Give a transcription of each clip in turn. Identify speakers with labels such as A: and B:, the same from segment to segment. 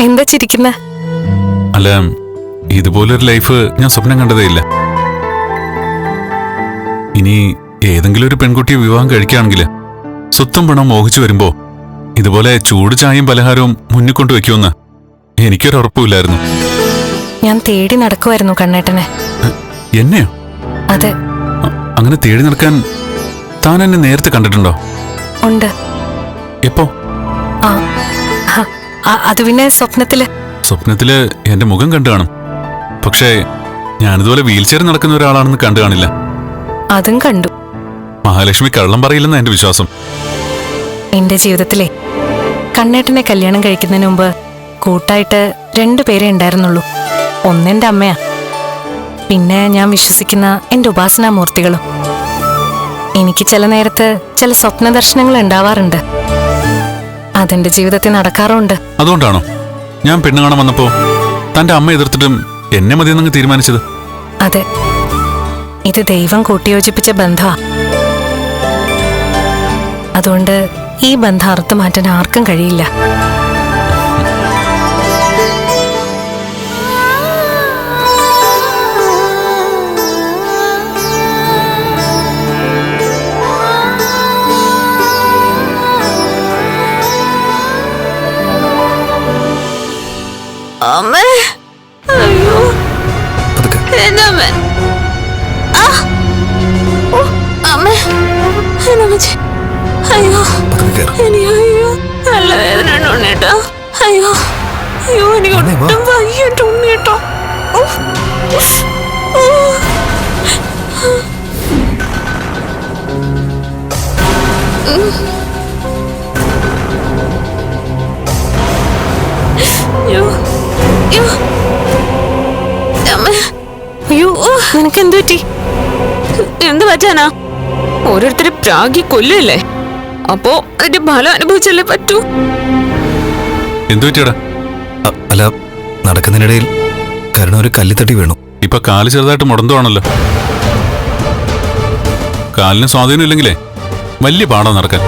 A: എന്താ ചിരിക്കുന്ന?
B: അല്ല ഇതുപോലൊരു ലൈഫ് ഞാൻ സ്വപ്നം കണ്ടതേ ഇല്ല. ഇനി ഏതെങ്കിലും ഒരു പെൺകുട്ടിയെ വിവാഹം കഴിക്കുകയാണെങ്കിൽ സ്വത്തും പണം മോഹിച്ചു വരുമ്പോ ഇതുപോലെ ചൂട് ചായയും പലഹാരവും മുന്നിൽ കൊണ്ടുവെക്കുമെന്ന് എനിക്കൊരു ഉറപ്പുമില്ലായിരുന്നു.
A: ഞാൻ തേടി നടക്കുമായിരുന്നു കണ്ണേട്ടനെ.
B: എന്നെയോ?
A: അതെ.
B: അങ്ങനെ തേടി നടക്കാൻ താൻ എന്നെ നേരത്തെ കണ്ടിട്ടുണ്ടോ?
A: ഉണ്ട്.
B: എപ്പോ?
A: ആ. അത് പിന്നെ സ്വപ്നത്തിൽ.
B: സ്വപ്നത്തിൽ എന്റെ മുഖം കണ്ടു കാണും. പക്ഷേ ഞാനിതുപോലെ വീൽചെയർ നടക്കുന്ന ഒരാളാണെന്ന് കണ്ടു കാണില്ല.
A: അതും കണ്ടു.
B: മഹാലക്ഷ്മി കള്ളം പറയില്ലെന്ന് എന്റെ വിശ്വാസം.
A: എന്റെ ജീവിതത്തിലെ കണ്ണേട്ടനെ കല്യാണം കഴിക്കുന്നതിന് മുമ്പ് കൂട്ടായിട്ട് രണ്ടു പേരെ ഉണ്ടായിരുന്നുള്ളൂ. ഒന്നെന്റെ അമ്മയാ. പിന്നെ ഞാൻ വിശ്വസിക്കുന്ന എന്റെ ഉപാസനാമൂർത്തികളും. എനിക്ക് ചില നേരത്ത് ചില സ്വപ്ന ദർശനങ്ങൾ ഉണ്ടാവാറുണ്ട്. അതെന്റെ ജീവിതത്തിൽ നടക്കാറുണ്ട്.
B: അതുകൊണ്ടാണോ? ഞാൻ പെണ്ണ് കാണാൻ വന്നപ്പോ തന്റെ അമ്മ എതിർത്തിട്ടും എന്നെ മതിയെന്നങ്ങ് തീരുമാനിച്ചത്?
A: അതെ. ഇത് ദൈവം കൂട്ടിയോജിപ്പിച്ച ബന്ധമാ അതുകൊണ്ട് ഈ ബന്ധം അറുത്തു മാറ്റാൻ ആർക്കും കഴിയില്ല.
C: അമ്മേ. അയ്യോ. എന്റെ അമ്മ. അമ്മേ. എന്നെ അമ്മച്ചി. അയ്യോ. എനിക്ക് അയ്യോ. നല്ല വേദന ഉണ്ട് ഉണ്ണിയേട്ടാ അയ്യോ. അയ്യോ എനിക്ക്. ഒട്ടും വയ്യട്ട് ഉണ്ണിയേട്ടോ ഓ. അയ്യോ.
A: നിനക്ക് എന്തു പറ്റി?
C: എന്ത് പറ്റാനാ? ഓരോരുത്തരെ പ്രാഗി കൊല്ലല്ലേ അപ്പോ അതിന്റെ ഫലം അനുഭവിച്ചല്ലേ പറ്റൂ?
B: എന്തു പറ്റിയടാ?
D: അല്ല നടക്കുന്നതിനിടയിൽ കരുണ ഒരു കല്ലിത്തട്ടി വീണു.
B: ഇപ്പൊ കാൽ ചെറുതായിട്ട് മുടന്തുവാണല്ലോ കാലിന് സ്വാധീനം ഇല്ലെങ്കിലേ വലിയ പാടാ നടക്കാൻ.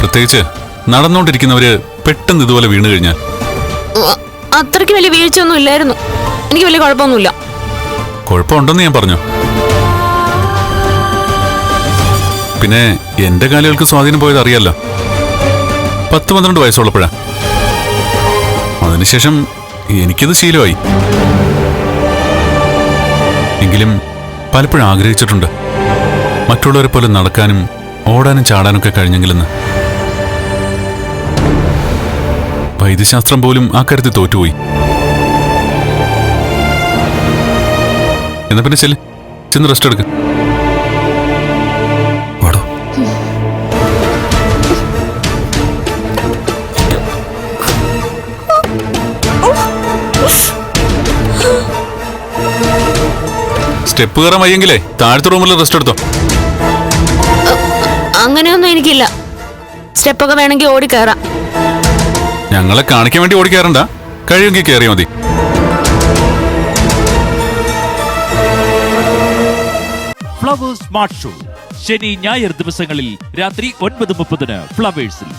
B: പ്രത്യേകിച്ച് നടന്നുകൊണ്ടിരിക്കുന്നവര് പെട്ടെന്ന് ഇതുപോലെ വീണു കഴിഞ്ഞാൽ?
C: അത്രയ്ക്ക് വലിയ വീഴ്ചയൊന്നും ഇല്ലായിരുന്നു. എനിക്ക് വലിയ കുഴപ്പമൊന്നുമില്ല.
B: കുഴപ്പമുണ്ടെന്ന് ഞാൻ പറഞ്ഞു? പിന്നെ എന്റെ കാലുകൾക്ക് സ്വാധീനം പോയത് അറിയാലോ? പത്ത് പന്ത്രണ്ട് വയസ്സുള്ളപ്പോഴാ. അതിനുശേഷം എനിക്കത് ശീലമായി. എങ്കിലും പലപ്പോഴും ആഗ്രഹിച്ചിട്ടുണ്ട്. മറ്റുള്ളവരെ പോലെ നടക്കാനും ഓടാനും ചാടാനൊക്കെ കഴിഞ്ഞെങ്കിലെന്ന്. വൈദ്യശാസ്ത്രം പോലും ആ കാര്യത്തിൽ തോറ്റുപോയി. എന്നാ പിന്നെ ചെല്ല് ചെന്ന് റെസ്റ്റ് എടുക്ക.
D: വാടോ.
B: സ്റ്റെപ്പ് കയറാൻ വയ്യെങ്കിലേ താഴത്തെ റൂമിൽ റെസ്റ്റ് എടുത്തോ.
C: അങ്ങനെയൊന്നും എനിക്കില്ല. സ്റ്റെപ്പൊക്കെ വേണമെങ്കിൽ ഓടി കയറാം
B: ഞങ്ങളെ കാണിക്കാൻ വേണ്ടി ഓടിക്കാറുണ്ടാ? കഴിയുമെങ്കിൽ കയറിയാൽ മതി.
E: ഫ്ലവേഴ്സ് സ്മാർട്ട് ഷോ ശനി ഞായർ ദിവസങ്ങളിൽ രാത്രി ഒൻപത് മുപ്പതിന് ഫ്ലവേഴ്സിൽ